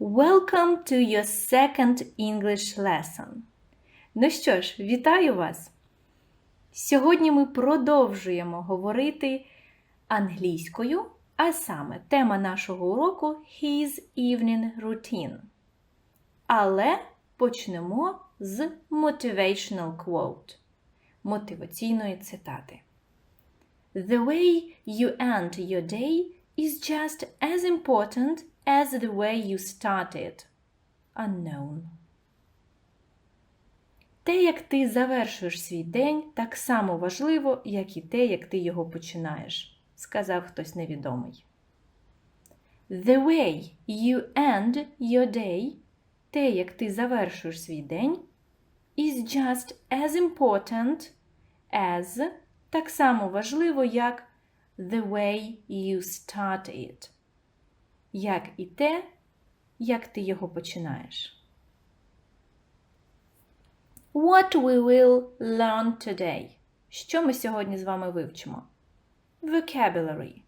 Welcome to your second English lesson. Ну що ж, вітаю вас! Сьогодні ми продовжуємо говорити англійською, а саме тема нашого уроку His Evening Routine. Але почнемо з motivational quote мотиваційної цитати. The way you end your day is just as important as the way you start it. Unknown. Те, як ти завершуєш свій день, так само важливо, як і те, як ти його починаєш, сказав хтось невідомий. The way you end your day, те, як ти завершуєш свій день, is just as important as так само важливо, як the way you start it. Як і те, як ти його починаєш. What we will learn today. Що ми сьогодні з вами вивчимо? Vocabulary.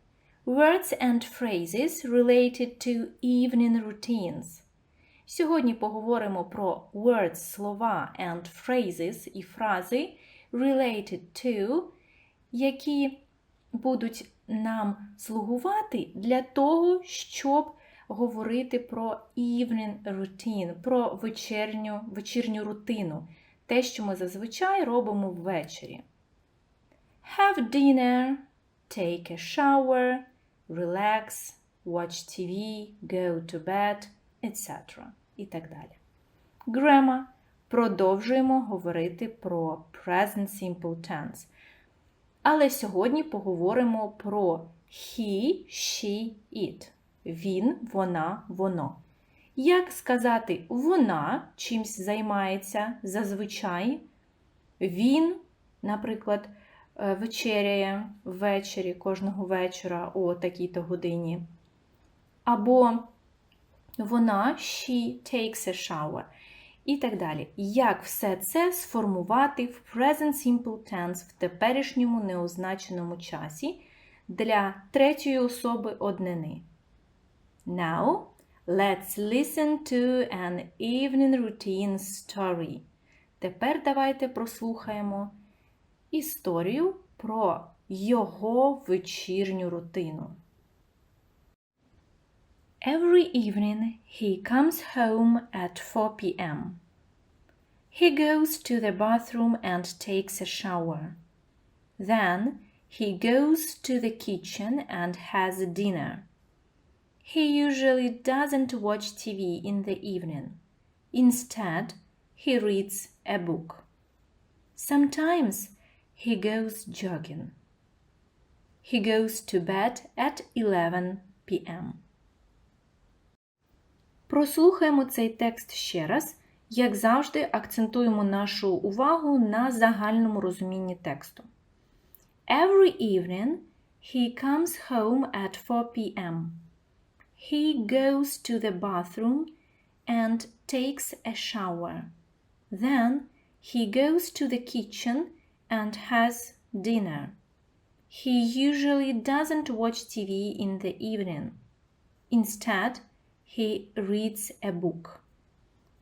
Words and phrases related to evening routines. Сьогодні поговоримо про words, слова and phrases і фрази related to, які будуть нам слугувати для того, щоб говорити про evening routine, про вечірню, вечірню рутину, те, що ми зазвичай робимо ввечері. Have dinner, take a shower, relax, watch TV, go to bed, etc. І так далі. Grammar. Продовжуємо говорити про present simple tense. Але сьогодні поговоримо про he, she, it. Він, вона, воно. Як сказати вона чимсь займається зазвичай? Він, наприклад, е, вечеряє ввечері кожного вечора о такій-то годині. Або вона she takes a shower. І так далі. Як все це сформувати в present simple tense в теперішньому неозначеному часі для третьої особи однини. Now, let's listen to an evening routine story. Тепер давайте прослухаємо історію про його вечірню рутину. Every evening he comes home at 4 p.m. He goes to the bathroom and takes a shower. Then he goes to the kitchen and has dinner. He usually doesn't watch TV in the evening. Instead, he reads a book. Sometimes he goes jogging. He goes to bed at 11 p.m. Прослухаємо цей текст ще раз. Як завжди, акцентуємо нашу увагу на загальному розумінні тексту. Every evening he comes home at 4 p.m. He goes to the bathroom and takes a shower. Then he goes to the kitchen and has dinner. He usually doesn't watch TV in the evening. Instead, he reads a book.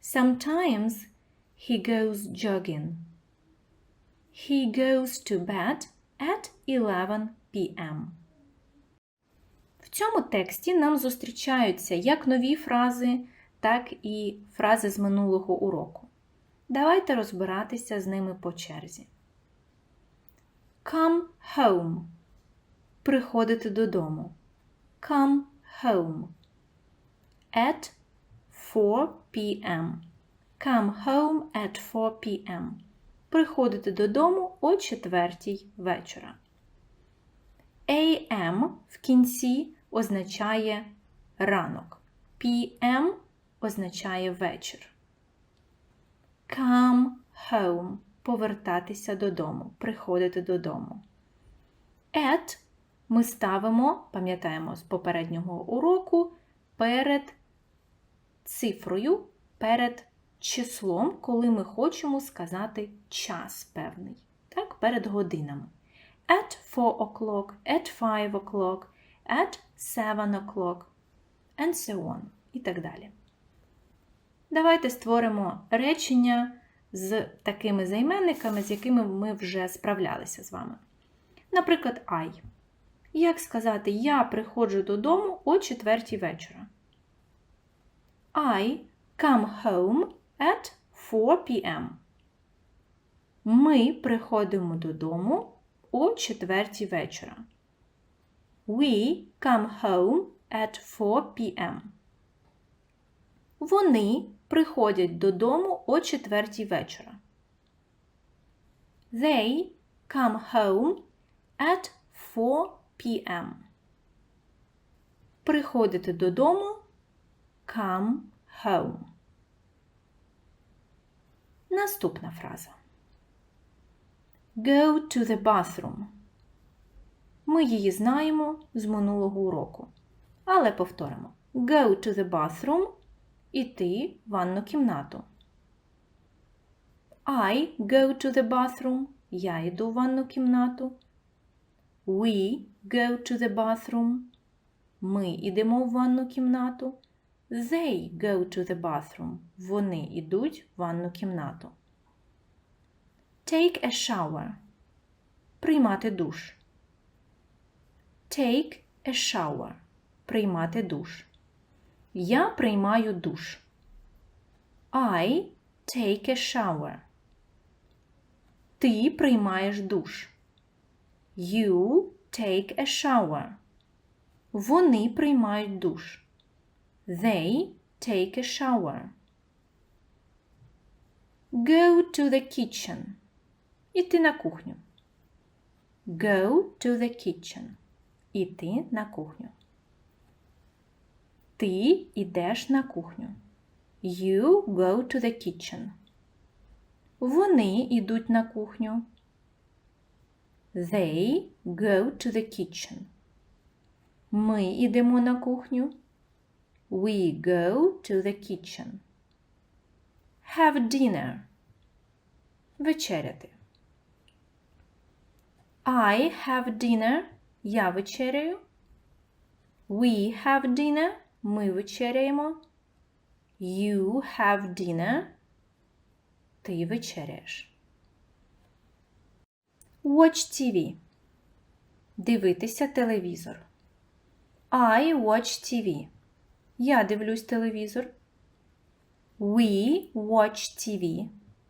Sometimes he goes jogging. He goes to bed at 11 p.m. В цьому тексті нам зустрічаються як нові фрази, так і фрази з минулого уроку. Давайте розбиратися з ними по черзі. Come home. Приходити додому. Come home. At 4 p.m. Come home at 4 p.m. Приходити додому о 4 вечора. AM в кінці означає ранок. PM означає вечір. Come home повертатися додому, приходити додому. At ми ставимо, пам'ятаємо з попереднього уроку, перед цифрою, перед числом, коли ми хочемо сказати час певний. Так, перед годинами. At 4 o'clock, at 5 o'clock, at 7 o'clock, and so on. І так далі. Давайте створимо речення з такими займенниками, з якими ми вже справлялися з вами. Наприклад, I. Як сказати, я приходжу додому о четвертій вечора. I come home at 4 p.m. Ми приходимо додому о четвертій вечора. We come home at 4 p.m. Вони приходять додому о четвертій вечора. They come home at 4 p.m. Приходити додому come home. Наступна фраза. Go to the bathroom. Ми її знаємо з минулого уроку. Але повторимо. Go to the bathroom іти в ванну кімнату. I go to the bathroom. Я йду в ванну кімнату. We go to the bathroom. Ми йдемо в ванну кімнату. They go to the bathroom. Вони йдуть в ванну кімнату. Take a shower. Приймати душ. Take a shower. Приймати душ. Я приймаю душ. I take a shower. Ти приймаєш душ. You take a shower. Вони приймають душ. They take a shower. Go to the kitchen. Іти на кухню. Go to the kitchen. Іти на кухню. Ти йдеш на кухню. You go to the kitchen. Вони йдуть на кухню. They go to the kitchen. Ми йдемо на кухню. We go to the kitchen. Have dinner. Вечеряти. I have dinner. Я вечеряю. We have dinner. Ми вечеряємо. You have dinner. Ти вечеряєш. Watch TV. Дивитися телевізор. I watch TV. Я дивлюсь телевізор. We watch TV.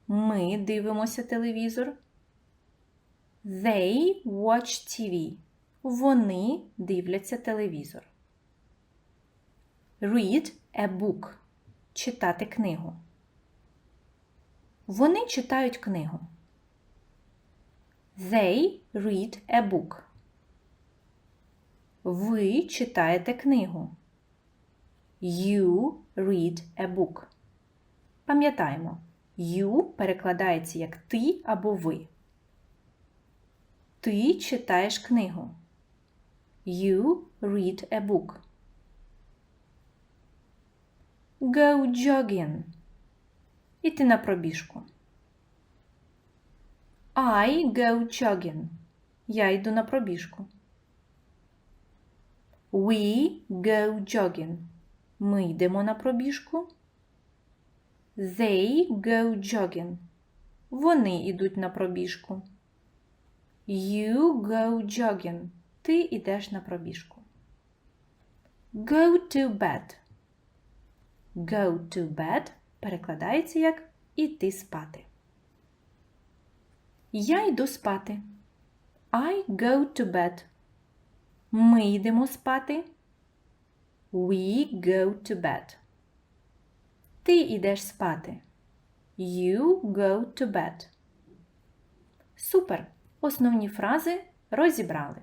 Ми дивимося телевізор. They watch TV. Вони дивляться телевізор. Read a book. Читати книгу. Вони читають книгу. They read a book. Ви читаєте книгу. You read a book. Пам'ятаємо, you перекладається як ти або ви. Ти читаєш книгу. You read a book. Go jogging. Іти на пробіжку. I go jogging. Я йду на пробіжку. We go jogging. Ми йдемо на пробіжку. They go jogging. Вони йдуть на пробіжку. You go jogging. Ти йдеш на пробіжку. Go to bed. Go to bed перекладається як іти спати. Я йду спати. I go to bed. Ми йдемо спати. We go to bed. Ти йдеш спати. You go to bed. Супер! Основні фрази розібрали.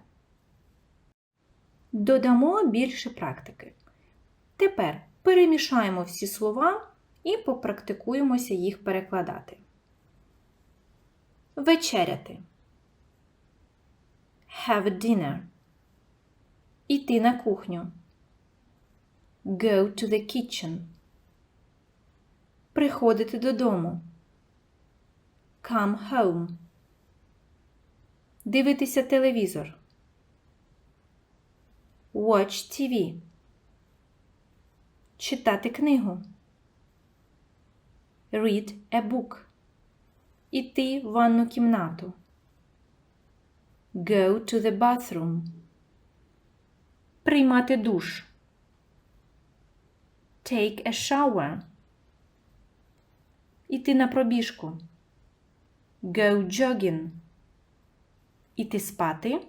Додамо більше практики. Тепер перемішаємо всі слова і попрактикуємося їх перекладати. Вечеряти. Have dinner. Іти на кухню. Go to the kitchen. Приходити додому. Come home. Дивитися телевізор. Watch TV. Читати книгу. read a book. Іти в ванну кімнату. Go to the bathroom. Приймати душ. Take a shower. Іти на пробіжку. Go jogging. Іти спати.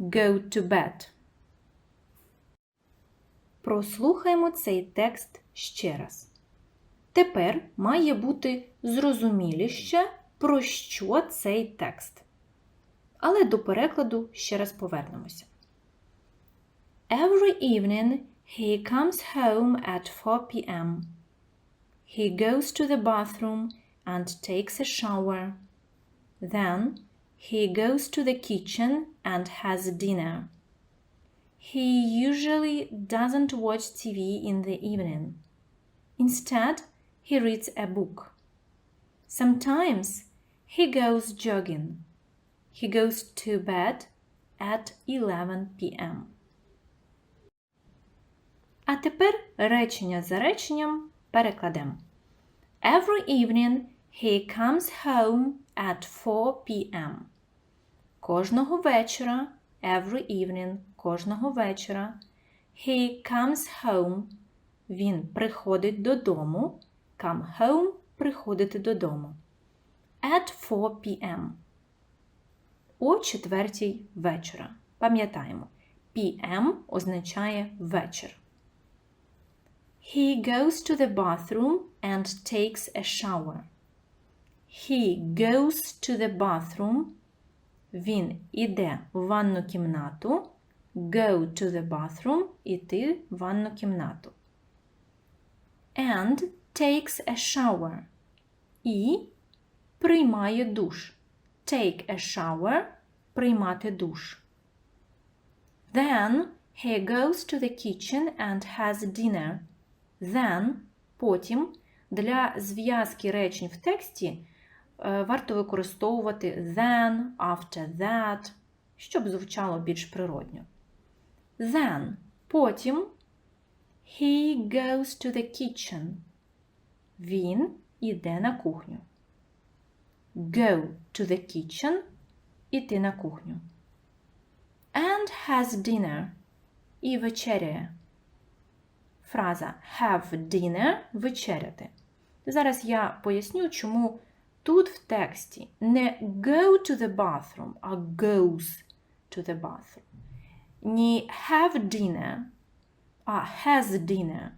Go to bed. Прослухаємо цей текст ще раз. Тепер має бути зрозуміліше, про що цей текст. Але до перекладу ще раз повернемося. Every evening he comes home at 4 p.m. He goes to the bathroom and takes a shower. Then he goes to the kitchen and has dinner. He usually doesn't watch TV in the evening. Instead, he reads a book. Sometimes he goes jogging. He goes to bed at 11 p.m. А тепер речення за реченням перекладемо. Every evening he comes home at 4 p.m. Кожного вечора, every evening, кожного вечора, he comes home. Він приходить додому. Come home приходити додому. At 4 p.m. О четвертій вечора. Пам'ятаємо, PM означає вечір. He goes to the bathroom and takes a shower. He goes to the bathroom. Він іде в ванну кімнату. Go to the bathroom іти в ванну кімнату. And takes a shower. І приймає душ. Take a shower приймати душ. Then he goes to the kitchen and has dinner. Then потім для зв'язки речень в тексті е, варто використовувати then, after that, щоб звучало більш природньо. Then потім he goes to the kitchen. Він іде на кухню. Go to the kitchen іти на кухню. And has dinner і вечеряє. Фраза have dinner вечеряти. Зараз я поясню, чому тут в тексті не go to the bathroom, а goes to the bathroom. Ні have dinner, а has dinner.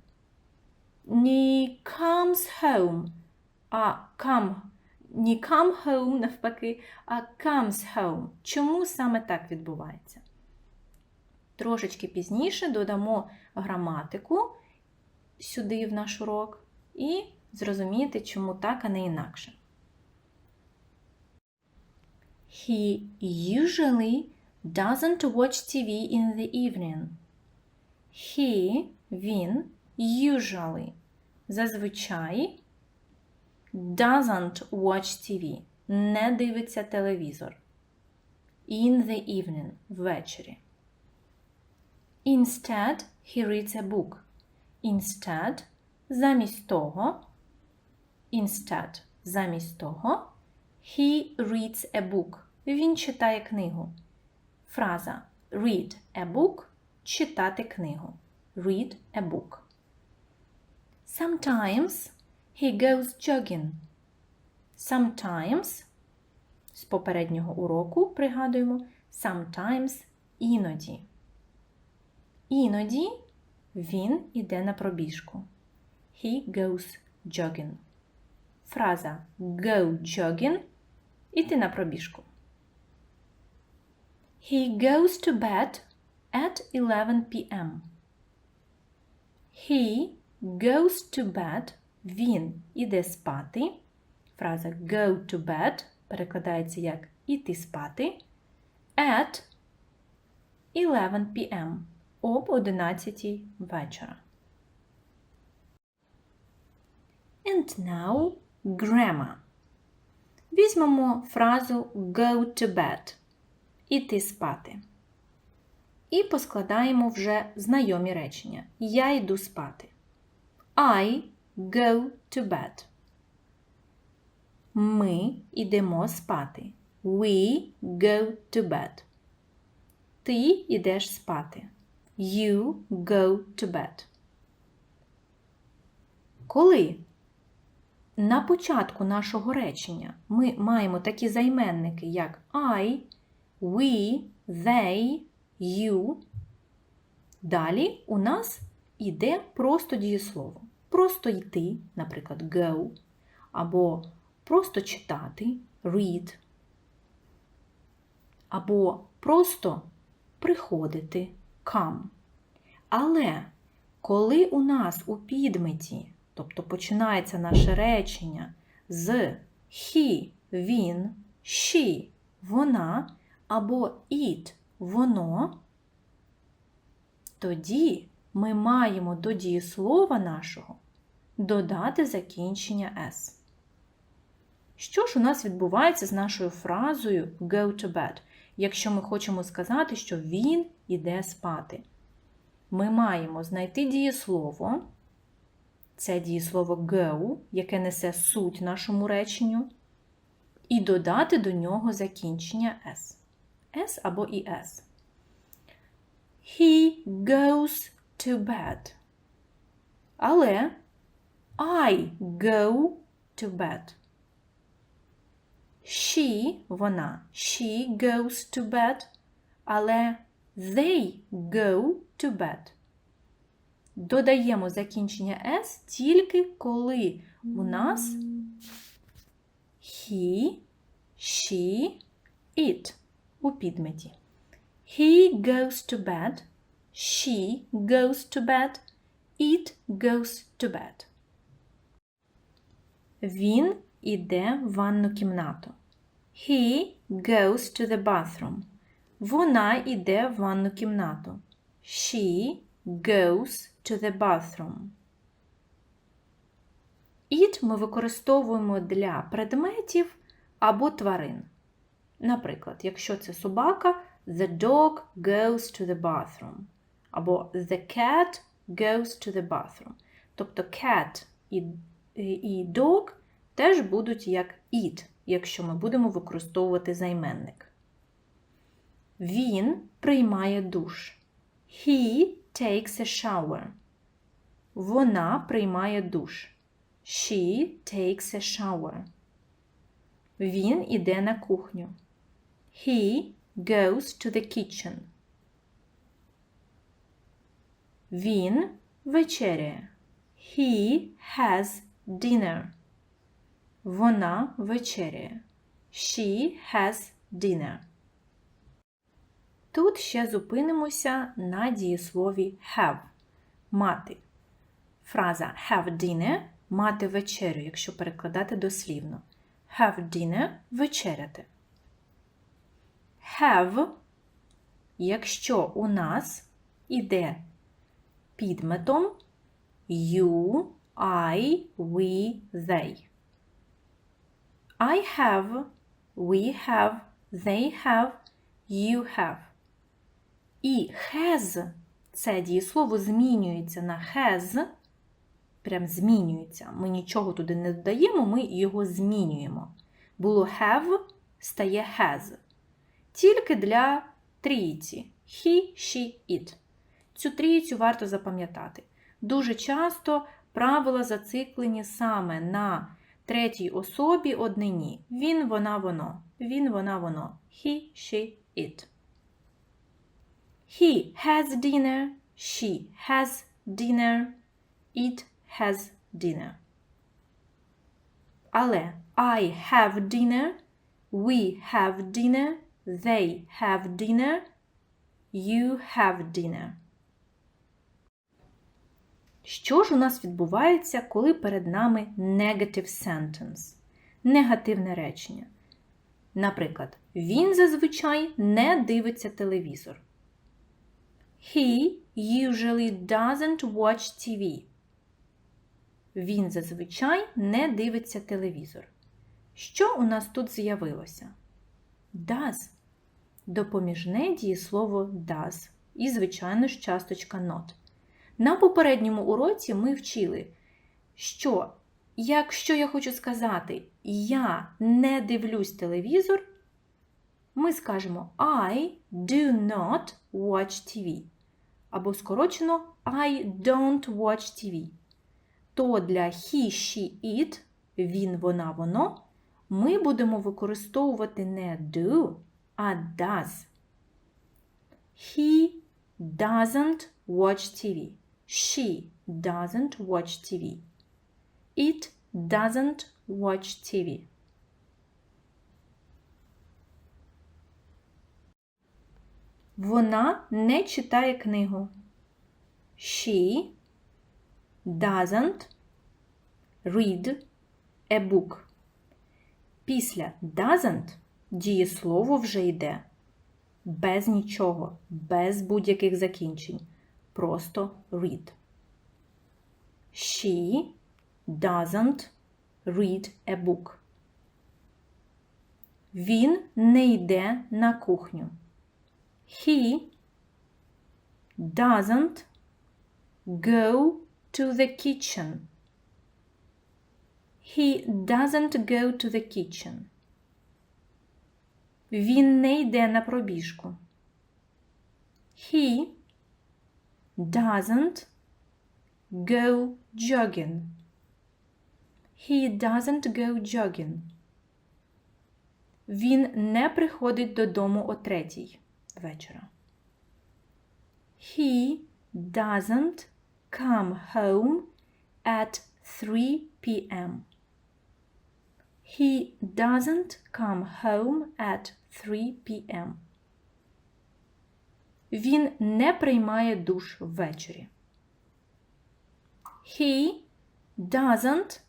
Ні comes home, а come. Ні come home, навпаки, а comes home. Чому саме так відбувається? Трошечки пізніше додамо граматику сюди в наш урок і зрозуміти, чому так, а не інакше. He usually doesn't watch TV in the evening. He, він, usually, зазвичай doesn't watch TV, не дивиться телевізор. In the evening, ввечері. Instead, he reads a book. Instead, замість того, instead, замість того, he reads a book. Він читає книгу. Фраза read a book читати книгу. Read a book. Sometimes he goes jogging. Sometimes з попереднього уроку пригадуємо sometimes іноді. Іноді він іде на пробіжку. He goes jogging. Фраза go jogging іти на пробіжку. He goes to bed at 11 p.m. He goes to bed. Він іде спати. Фраза go to bed перекладається як іти спати. At 11 p.m. об 11 вечора. And now grammar. Візьмемо фразу go to bed іти спати. І поскладаємо вже знайомі речення. Я йду спати. I go to bed. Ми йдемо спати. We go to bed. Ти йдеш спати. You go to bed. Коли на початку нашого речення ми маємо такі займенники, як I, we, they, you, далі у нас іде просто дієслово. Просто йти, наприклад, go, або просто читати read, або просто приходити come. Але коли у нас у підметі, тобто починається наше речення з he, він, she, вона, або it, воно, тоді ми маємо до дієслова нашого додати закінчення s. Що ж у нас відбувається з нашою фразою go to bed, якщо ми хочемо сказати, що він іде спати? Ми маємо знайти дієслово, це дієслово go, яке несе суть нашому реченню, і додати до нього закінчення s. S або es. He goes to bed. Але I go to bed. She, вона, she goes to bed, але they go to bed. Додаємо закінчення S тільки коли у нас he, she, it у підметі. He goes to bed, she goes to bed, it goes to bed. Він іде в ванну кімнату. He goes to the bathroom. Вона йде в ванну кімнату. She goes to the bathroom. It ми використовуємо для предметів або тварин. Наприклад, якщо це собака, the dog goes to the bathroom. Або the cat goes to the bathroom. Тобто cat і, dog теж будуть як it, якщо ми будемо використовувати займенник. Він приймає душ. He takes a shower. Вона приймає душ. She takes a shower. Він іде на кухню. He goes to the kitchen. Він вечеряє. He has dinner. Вона вечеряє. She has dinner. Тут ще зупинимося на дієслові have мати. Фраза have dinner мати вечерю, якщо перекладати дослівно. Have dinner вечеряти. Have, якщо у нас іде підметом you, I, we, they. I have, we have, they have, you have. І has це дієслово змінюється на has, прям змінюється. Ми нічого туди не додаємо, ми його змінюємо. Було have, стає has. Тільки для трійці he, she, it. Цю трійцю варто запам'ятати. Дуже часто правила зациклені саме на третій особі однині. Він, вона, воно. Він, вона, воно. He, she, it. He has dinner. She has dinner. It has dinner. Але I have dinner. We have dinner. They have dinner. You have dinner. Що ж у нас відбувається, коли перед нами negative sentence? Негативне речення. Наприклад, він зазвичай не дивиться телевізор. He usually doesn't watch TV. Він зазвичай не дивиться телевізор. Що у нас тут з'явилося? Does. Допоміжне дієслово does. І, звичайно ж, часточка not. На попередньому уроці ми вчили, що якщо я хочу сказати я не дивлюсь телевізор, ми скажемо I do not watch TV. Або скорочено I don't watch TV. То для he, she, it, він, вона, воно ми будемо використовувати не do, а does. He doesn't watch TV. She doesn't watch TV. It doesn't watch TV. Вона не читає книгу. She doesn't read a book. Після doesn't дієслово вже йде без нічого, без будь-яких закінчень. Просто read. She doesn't read a book. Він не йде на кухню. He doesn't go to the kitchen. He doesn't go to the kitchen. Він не йде на пробіжку. He doesn't go jogging. He doesn't go jogging. Він не приходить додому о третій вечора. He doesn't come home at 3 p.m. He doesn't come home at 3 p.m. Він не приймає душ ввечері. He doesn't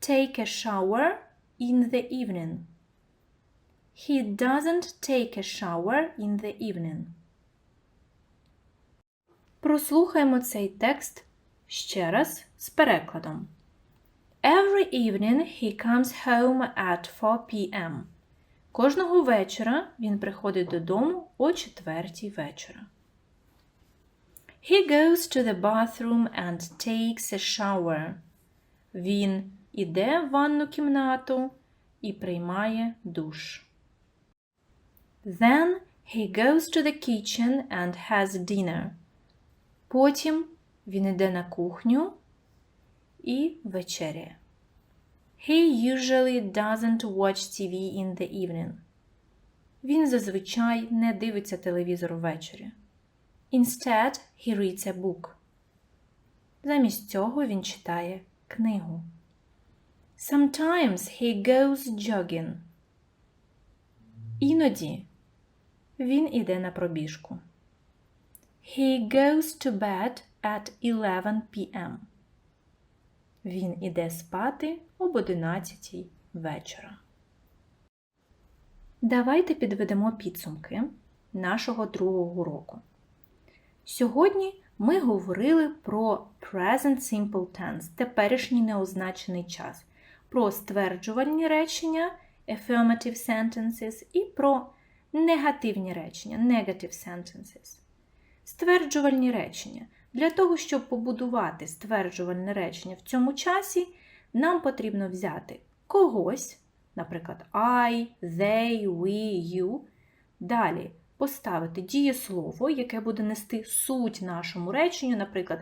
take a shower in the evening. He doesn't take a shower in the evening. Прослухаємо цей текст ще раз з перекладом. Every evening he comes home at 4 p.m. Кожного вечора він приходить додому о четвертій вечора. He goes to the bathroom and takes a shower. Він іде в ванну кімнату і приймає душ. Then he goes to the kitchen and has dinner. Потім він іде на кухню і вечеряє. He usually doesn't watch TV in the evening. Він зазвичай не дивиться телевізор ввечері. Instead, he reads a book. Замість цього він читає книгу. Sometimes he goes jogging. Іноді він іде на пробіжку. He goes to bed at 11 p.m. Він іде спати об 11 вечора. Давайте підведемо підсумки нашого другого уроку. Сьогодні ми говорили про present simple tense, теперішній неозначений час, про стверджувальні речення affirmative sentences і про негативні речення negative sentences. Стверджувальні речення. Для того, щоб побудувати стверджувальне речення в цьому часі, нам потрібно взяти когось, наприклад, I, they, we, you. Далі поставити дієслово, яке буде нести суть нашому реченню, наприклад,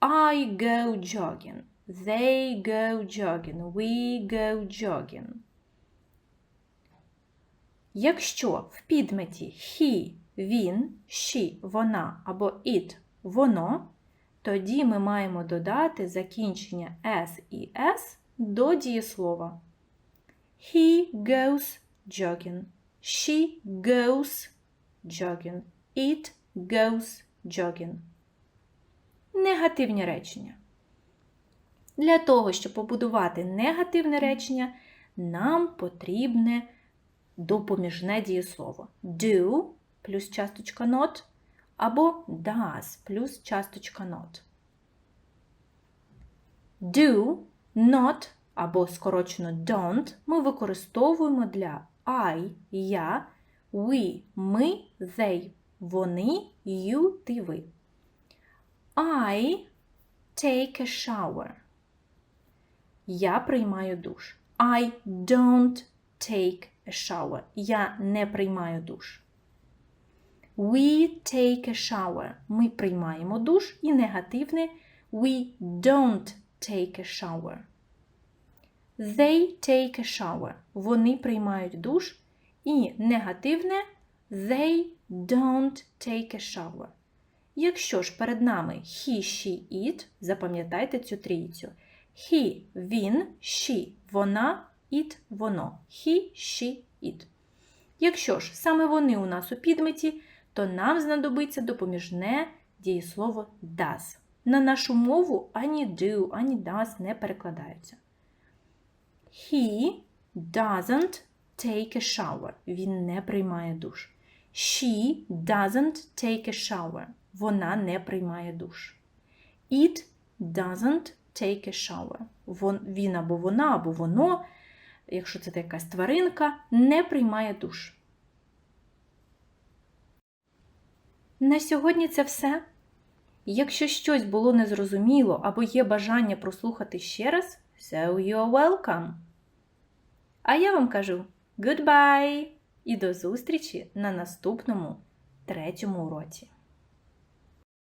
I go jogging, they go jogging, we go jogging. Якщо в підметі he, він, she, вона або it, воно, тоді ми маємо додати закінчення s і s до дієслова. He goes jogging. She goes jogging. It goes jogging. Негативні речення. Для того, щоб побудувати негативне речення, нам потрібне допоміжне дієслово. Do плюс часточка not або does плюс часточка not. Do, not або скорочено don't ми використовуємо для I, я, we, ми, they, вони, you, ти, ви. I take a shower. Я приймаю душ. I don't take a shower. Я не приймаю душ. We take a shower. Ми приймаємо душ. І негативне we don't take a shower. They take a shower. Вони приймають душ. І негативне they don't take a shower. Якщо ж перед нами he, she, it, запам'ятайте цю трійцю. He – він, she – вона, it – воно. He, she, it. Якщо ж саме вони у нас у підметі, то нам знадобиться допоміжне дієслово does. На нашу мову ані do, ані does не перекладаються. He doesn't take a shower. Він не приймає душ. She doesn't take a shower. Вона не приймає душ. It doesn't take a shower. Він або вона, або воно, якщо це якась тваринка, не приймає душ. На сьогодні це все. Якщо щось було незрозуміло або є бажання прослухати ще раз, so you're welcome. А я вам кажу goodbye і до зустрічі на наступному третьому уроці.